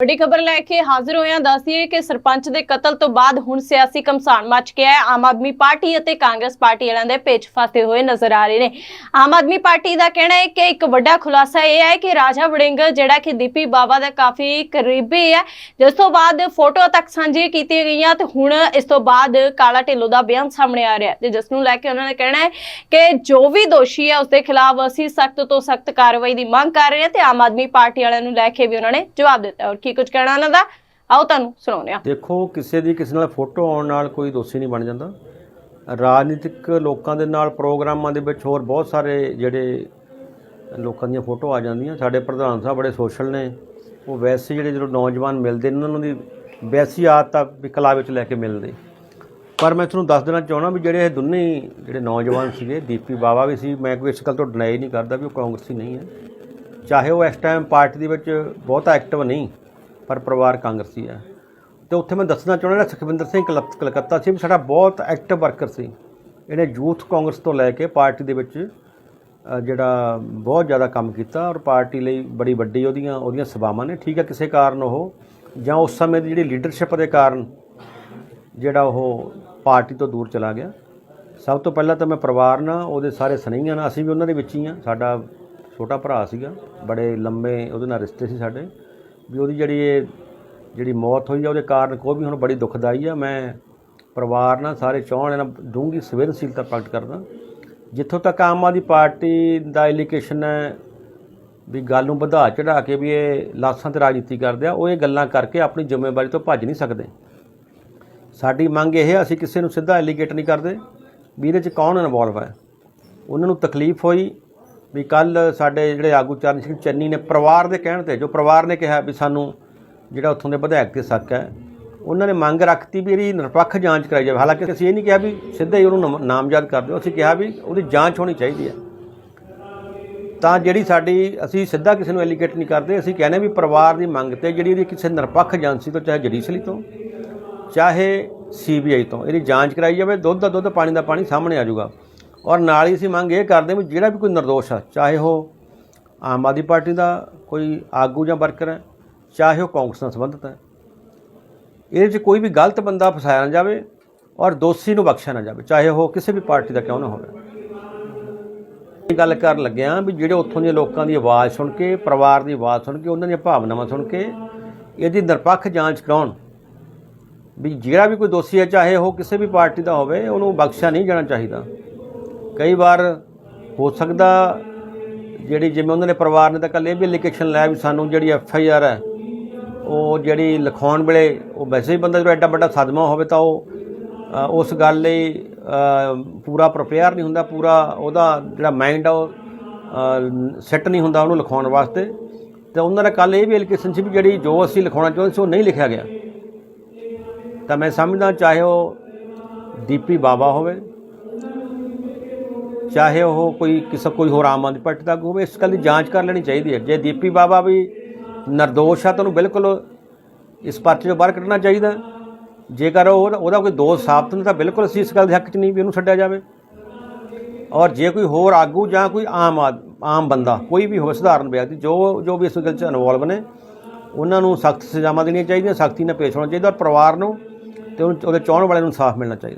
ਵੱਡੀ ਖਬਰ ਲੈ ਕੇ ਹਾਜ਼ਰ ਹੋਇਆ ਹਾਂ ਦੱਸਦੀਏ ਕਿ ਸਰਪੰਚ ਦੇ ਕਤਲ ਤੋਂ ਬਾਅਦ ਹੁਣ ਸਿਆਸੀ ਕਮਸਾਨ ਮੱਚ ਗਿਆ ਹੈ। ਆਮ ਆਦਮੀ ਪਾਰਟੀ ਅਤੇ ਕਾਂਗਰਸ ਪਾਰਟੀ ਵਾਲਿਆਂ ਦੇ ਪੇਚ ਫਸੇ ਹੋਏ ਨਜ਼ਰ ਆ ਰਹੇ ਨੇ। ਆਮ ਆਦਮੀ ਪਾਰਟੀ ਦਾ ਕਹਿਣਾ ਹੈ ਕਿ ਇੱਕ ਵੱਡਾ ਖੁਲਾਸਾ ਇਹ ਹੈ ਕਿ ਰਾਜਾ ਵੜਿੰਗ, ਜਿਹੜਾ ਕਿ ਦੀਪੀ ਬਾਬਾ ਦਾ ਕਾਫੀ ਕਰੀਬੀ ਹੈ, ਜਿਸ ਤੋਂ ਬਾਅਦ ਫੋਟੋ ਤੱਕ ਸਾਂਝੀਆਂ ਕੀਤੀਆਂ ਗਈਆਂ ਤੇ ਹੁਣ ਇਸ ਤੋਂ ਬਾਅਦ ਕਾਲਾ ਢਿੱਲੋਂ ਦਾ ਬਿਆਨ ਸਾਹਮਣੇ ਆ ਰਿਹਾ ਤੇ ਜਿਸ ਨੂੰ ਲੈ ਕੇ ਉਹਨਾਂ ਨੇ ਕਹਿਣਾ ਹੈ ਕਿ ਜੋ ਵੀ ਦੋਸ਼ੀ ਹੈ ਉਸ ਦੇ ਖਿਲਾਫ ਅਸੀਂ ਸਖਤ ਤੋਂ ਸਖਤ ਕਾਰਵਾਈ ਦੀ ਮੰਗ ਕਰ ਰਹੇ ਹਾਂ ਤੇ ਆਮ ਆਦਮੀ ਪਾਰਟੀ ਵਾਲਿਆਂ ਨੂੰ ਲੈ ਕੇ ਵੀ ਉਹਨਾਂ ਨੇ ਜਵਾਬ ਦਿੱਤਾ। ਔਰ ਕੀ ਕੁਝ ਕਹਿਣਾ ਉਹਨਾਂ ਦਾ? ਆਓ ਤੁਹਾਨੂੰ ਸੁਣਾਉਂਦੇ ਹਾਂ। ਦੇਖੋ, ਕਿਸੇ ਦੀ ਕਿਸੇ ਨਾਲ ਫੋਟੋ ਆਉਣ ਨਾਲ ਕੋਈ ਦੋਸ਼ੀ ਨਹੀਂ ਬਣ ਜਾਂਦਾ। ਰਾਜਨੀਤਿਕ ਲੋਕਾਂ ਦੇ ਨਾਲ, ਪ੍ਰੋਗਰਾਮਾਂ ਦੇ ਵਿੱਚ ਹੋਰ ਬਹੁਤ ਸਾਰੇ ਜਿਹੜੇ ਲੋਕਾਂ ਦੀਆਂ ਫੋਟੋ ਆ ਜਾਂਦੀਆਂ। ਸਾਡੇ ਪ੍ਰਧਾਨ ਸਾਹਿਬ ਬੜੇ ਸੋਸ਼ਲ ਨੇ। ਉਹ ਵੈਸੇ ਜਿਹੜੇ ਜਦੋਂ ਨੌਜਵਾਨ ਮਿਲਦੇ ਨੇ, ਉਹਨਾਂ ਦੀ ਵੈਸੀ ਆਦਤ ਆ ਵੀ ਕਲਾ ਵਿੱਚ ਲੈ ਕੇ ਮਿਲਦੇ। ਪਰ ਮੈਂ ਤੁਹਾਨੂੰ ਦੱਸ ਦੇਣਾ ਚਾਹਣਾ ਵੀ ਜਿਹੜੇ ਇਹ ਦੋਨੇ ਜਿਹੜੇ ਨੌਜਵਾਨ ਸੀਗੇ, ਦੀਪੀ ਬਾਵਾ ਵੀ ਸੀ, ਮੈਂ ਕੋਈ ਇਸ ਗੱਲ ਤੋਂ ਡਿਨਾਈ ਨਹੀਂ ਕਰਦਾ ਵੀ ਉਹ ਕਾਂਗਰਸੀ ਨਹੀਂ ਹੈ। ਚਾਹੇ ਉਹ ਇਸ ਟਾਈਮ ਪਾਰਟੀ ਦੇ ਵਿੱਚ ਬਹੁਤਾ ਐਕਟਿਵ ਨਹੀਂ ਪਰ ਪਰਿਵਾਰ ਕਾਂਗਰਸੀ ਹੈ। ਤੇ ਉੱਥੇ ਮੈਂ ਦੱਸਣਾ ਚਾਹੁੰਦਾ ਸੁਖਵਿੰਦਰ ਸਿੰਘ ਕਲਕ- ਕਲਕੱਤਾ ਸੀ, ਵੀ ਸਾਡਾ ਬਹੁਤ ਐਕਟਿਵ ਵਰਕਰ ਸੀ। ਇਹਨੇ ਯੂਥ ਕਾਂਗਰਸ ਤੋਂ ਲੈ ਕੇ ਪਾਰਟੀ ਦੇ ਵਿੱਚ ਜਿਹੜਾ ਬਹੁਤ ਜ਼ਿਆਦਾ ਕੰਮ ਕੀਤਾ ਔਰ ਪਾਰਟੀ ਲਈ ਬੜੀ ਵੱਡੀ ਉਹਦੀਆਂ ਉਹਦੀਆਂ ਸੇਵਾਵਾਂ ਨੇ। ਠੀਕ ਹੈ, ਕਿਸੇ ਕਾਰਨ ਉਹ, ਜਾਂ ਉਸ ਸਮੇਂ ਦੀ ਜਿਹੜੀ ਲੀਡਰਸ਼ਿਪ ਦੇ ਕਾਰਨ ਜਿਹੜਾ ਉਹ ਪਾਰਟੀ ਤੋਂ ਦੂਰ ਚਲਾ ਗਿਆ। ਸਭ ਤੋਂ ਪਹਿਲਾਂ ਤਾਂ ਮੈਂ ਪਰਿਵਾਰ ਨਾਲ, ਉਹਦੇ ਸਾਰੇ ਸਨੇਹੀਆਂ ਨਾਲ, ਅਸੀਂ ਵੀ ਉਹਨਾਂ ਦੇ ਵਿੱਚ ਹੀ ਆ ਸਾਡਾ ਛੋਟਾ ਭਰਾ ਸੀਗਾ, ਬੜੇ ਲੰਮੇ ਉਹਦੇ ਨਾਲ ਰਿਸ਼ਤੇ ਸੀ ਸਾਡੇ। ਵੀ ਉਹਦੀ ਜਿਹੜੀ ਇਹ ਜਿਹੜੀ ਮੌਤ ਹੋਈ ਆ, ਉਹਦੇ ਕਾਰਨ ਕੋਈ ਵੀ ਹੁਣ ਬੜੀ ਦੁਖਦਾਈ ਆ। ਮੈਂ ਪਰਿਵਾਰ ਨਾਲ ਸਾਰੇ ਚਾਹਣ ਨਾਲ ਡੂੰਘੀ ਸੰਵੇਦਨਸ਼ੀਲਤਾ ਪ੍ਰਗਟ ਕਰਦਾ। ਜਿੱਥੋਂ ਤੱਕ ਆਮ ਆਦਮੀ ਪਾਰਟੀ ਦਾ ਐਲੀਗੇਸ਼ਨ ਹੈ ਵੀ ਗੱਲ ਨੂੰ ਵਧਾ ਚੜਾ ਕੇ ਵੀ ਇਹ ਲਾਸਾਂ ਤੇ ਰਾਜਨੀਤੀ ਕਰਦੇ ਆ, ਉਹ ਇਹ ਗੱਲਾਂ ਕਰਕੇ ਆਪਣੀ ਜ਼ਿੰਮੇਵਾਰੀ ਤੋਂ ਭੱਜ ਨਹੀਂ ਸਕਦੇ। ਸਾਡੀ ਮੰਗ ਇਹ ਹੈ ਅਸੀਂ ਕਿਸੇ ਨੂੰ ਸਿੱਧਾ ਐਲੀਗੇਟ ਨਹੀਂ ਕਰਦੇ ਵੀ ਇਹਦੇ 'ਚ ਕੌਣ ਇਨਵੋਲਵ ਹੈ ਉਹਨਾਂ ਨੂੰ ਤਕਲੀਫ ਹੋਈ ਵੀ ਕੱਲ ਸਾਡੇ ਜਿਹੜੇ ਆਗੂ ਚਰਨ ਸਿੰਘ ਚੰਨੀ ਨੇ ਪਰਿਵਾਰ ਦੇ ਕਹਿਣ ਤੇ ਜੋ ਪਰਿਵਾਰ ਨੇ ਕਿਹਾ ਵੀ ਸਾਨੂੰ ਜਿਹੜਾ ਉੱਥੋਂ ਦੇ ਵਿਧਾਇਕ ਤੇ ਸ਼ੱਕ ਹੈ, ਉਹਨਾਂ ਨੇ ਮੰਗ ਰੱਖਤੀ ਵੀ ਇਹਦੀ ਨਿਰਪੱਖ ਜਾਂਚ ਕਰਾਈ ਜਾਵੇ। ਹਾਲਾਂਕਿ ਅਸੀਂ ਇਹ ਨਹੀਂ ਕਿਹਾ ਵੀ ਸਿੱਧਾ ਹੀ ਉਹਨੂੰ ਨਾਮ- ਨਾਮਜ਼ਦ ਕਰ ਦਿਓ। ਅਸੀਂ ਕਿਹਾ ਵੀ ਉਹਦੀ ਜਾਂਚ ਹੋਣੀ ਚਾਹੀਦੀ ਹੈ। ਤਾਂ ਜਿਹੜੀ ਸਾਡੀ, ਅਸੀਂ ਸਿੱਧਾ ਕਿਸੇ ਨੂੰ ਐਲੀਗੇਟ ਨਹੀਂ ਕਰਦੇ। ਅਸੀਂ ਕਹਿੰਦੇ ਵੀ ਪਰਿਵਾਰ ਦੀ ਮੰਗ ਤੇ ਜਿਹੜੀ ਇਹਦੀ ਕਿਸੇ ਨਿਰਪੱਖ ਏਜੰਸੀ ਤੋਂ, ਚਾਹੇ ਜੁਡੀਸਲੀ ਤੋਂ, ਚਾਹੇ ਸੀਬੀਆਈ ਤੋਂ ਇਹਦੀ ਜਾਂਚ ਕਰਾਈ ਜਾਵੇ। ਦੁੱਧ ਦਾ ਦੁੱਧ, ਪਾਣੀ ਦਾ ਪਾਣੀ ਸਾਹਮਣੇ ਆ ਜਾਊਗਾ। ਔਰ ਨਾਲ ਹੀ ਅਸੀਂ ਮੰਗ ਇਹ ਕਰਦੇ ਵੀ ਜਿਹੜਾ ਵੀ ਕੋਈ ਨਿਰਦੋਸ਼ ਆ, ਚਾਹੇ ਉਹ ਆਮ ਆਦਮੀ ਪਾਰਟੀ ਦਾ ਕੋਈ ਆਗੂ ਜਾਂ ਵਰਕਰ ਹੈ, ਚਾਹੇ ਉਹ ਕਾਂਗਰਸ ਨਾਲ ਸੰਬੰਧਿਤ ਹੈ। ਇਹਦੇ 'ਚ ਕੋਈ ਵੀ ਗਲਤ ਬੰਦਾ ਫਸਾਇਆ ਨਾ ਜਾਵੇ ਔਰ ਦੋਸ਼ੀ ਨੂੰ ਬਖਸ਼ਿਆ ਨਾ ਜਾਵੇ, ਚਾਹੇ ਉਹ ਕਿਸੇ ਵੀ ਪਾਰਟੀ ਦਾ ਕਿਉਂ ਨਾ ਹੋਵੇ। ਇਹ ਗੱਲ ਕਰਨ ਲੱਗਿਆ ਵੀ ਜਿਹੜੇ ਉੱਥੋਂ ਦੇ ਲੋਕਾਂ ਦੀ ਆਵਾਜ਼ ਸੁਣ ਕੇ, ਪਰਿਵਾਰ ਦੀ ਆਵਾਜ਼ ਸੁਣ ਕੇ, ਉਹਨਾਂ ਦੀਆਂ ਭਾਵਨਾਵਾਂ ਸੁਣ ਕੇ ਇਹਦੀ ਨਿਰਪੱਖ ਜਾਂਚ ਕਰਾਉਣ ਵੀ ਜਿਹੜਾ ਵੀ ਕੋਈ ਦੋਸ਼ੀ ਹੈ, ਚਾਹੇ ਉਹ ਕਿਸੇ ਵੀ ਪਾਰਟੀ ਦਾ ਹੋਵੇ, ਉਹਨੂੰ ਬਖਸ਼ਿਆ ਨਹੀਂ ਜਾਣਾ ਚਾਹੀਦਾ। ਕਈ ਵਾਰ ਹੋ ਸਕਦਾ ਜਿਹੜੀ ਜਿਵੇਂ ਉਹਨਾਂ ਨੇ ਪਰਿਵਾਰ ਨੇ ਤਾਂ ਕੱਲ ਇਹ ਵੀ ਐਲੀਗੇਸ਼ਨ ਲਾਇਆ ਵੀ ਸਾਨੂੰ ਜਿਹੜੀ ਐਫ ਆਈ ਆਰ ਹੈ, ਉਹ ਜਿਹੜੀ ਲਿਖਾਉਣ ਵੇਲੇ ਉਹ ਵੈਸੇ ਹੀ ਬੰਦਾ ਜਦੋਂ ਐਡਾ ਵੱਡਾ ਸਦਮਾ ਹੋਵੇ ਤਾਂ ਉਹ ਉਸ ਗੱਲ ਲਈ ਪੂਰਾ ਪ੍ਰਪੇਅਰ ਨਹੀਂ ਹੁੰਦਾ, ਪੂਰਾ ਉਹਦਾ ਜਿਹੜਾ ਮਾਈਂਡ ਆ ਉਹ ਸੈੱਟ ਨਹੀਂ ਹੁੰਦਾ ਉਹਨੂੰ ਲਿਖਾਉਣ ਵਾਸਤੇ। ਤੇ ਉਹਨਾਂ ਦਾ ਕੱਲ ਇਹ ਵੀ ਐਲੀਗੇਸ਼ਨ ਸੀ ਵੀ ਜਿਹੜੀ ਜੋ ਅਸੀਂ ਲਿਖਾਉਣਾ ਚਾਹੁੰਦੇ ਸੀ ਉਹ ਨਹੀਂ ਲਿਖਿਆ ਗਿਆ। ਤਾਂ ਮੈਂ ਸਮਝਦਾ ਚਾਹੇ ਉਹ ਦੀਪੀ ਬਾਬਾ ਹੋਵੇ ਚਾਹੇ ਉਹ ਕੋਈ ਕਿਸੇ ਕੋਈ ਹੋਰ ਆਮ ਆਦਮੀ ਪਾਰਟੀ ਦਾ ਆਗੂ ਹੋਵੇ, ਇਸ ਗੱਲ ਦੀ ਜਾਂਚ ਕਰ ਲੈਣੀ ਚਾਹੀਦੀ ਹੈ। ਜੇ ਦੀਪੀ ਬਾਬਾ ਵੀ ਨਿਰਦੋਸ਼ ਆ ਤਾਂ ਉਹਨੂੰ ਬਿਲਕੁਲ ਇਸ ਪਰਚੇ ਤੋਂ ਬਾਹਰ ਕੱਢਣਾ ਚਾਹੀਦਾ। ਜੇਕਰ ਉਹ ਉਹਦਾ ਕੋਈ ਦੋਸ਼ ਸਾਬਤ ਨਹੀਂ, ਤਾਂ ਬਿਲਕੁਲ ਅਸੀਂ ਇਸ ਗੱਲ ਦੇ ਹੱਕ 'ਚ ਨਹੀਂ ਵੀ ਉਹਨੂੰ ਛੱਡਿਆ ਜਾਵੇ। ਔਰ ਜੇ ਕੋਈ ਹੋਰ ਆਗੂ ਜਾਂ ਕੋਈ ਆਮ ਆਦ- ਆਮ ਬੰਦਾ, ਕੋਈ ਵੀ ਹੋਵੇ, ਸਧਾਰਨ ਵਿਅਕਤੀ, ਜੋ ਜੋ ਵੀ ਇਸ ਗੱਲ 'ਚ ਇਨਵੋਲਵ ਨੇ, ਉਹਨਾਂ ਨੂੰ ਸਖਤ ਸਜ਼ਾਵਾਂ ਦੇਣੀਆਂ ਚਾਹੀਦੀਆਂ, ਸਖਤੀ ਨਾਲ ਪੇਸ਼ ਹੋਣਾ ਚਾਹੀਦਾ ਔਰ ਪਰਿਵਾਰ ਨੂੰ ਤੇ ਉਹਨੂੰ- ਉਹਦੇ ਚਾਹਣ ਵਾਲਿਆਂ ਨੂੰ ਇਨਸਾਫ ਮਿਲਣਾ ਚਾਹੀਦਾ।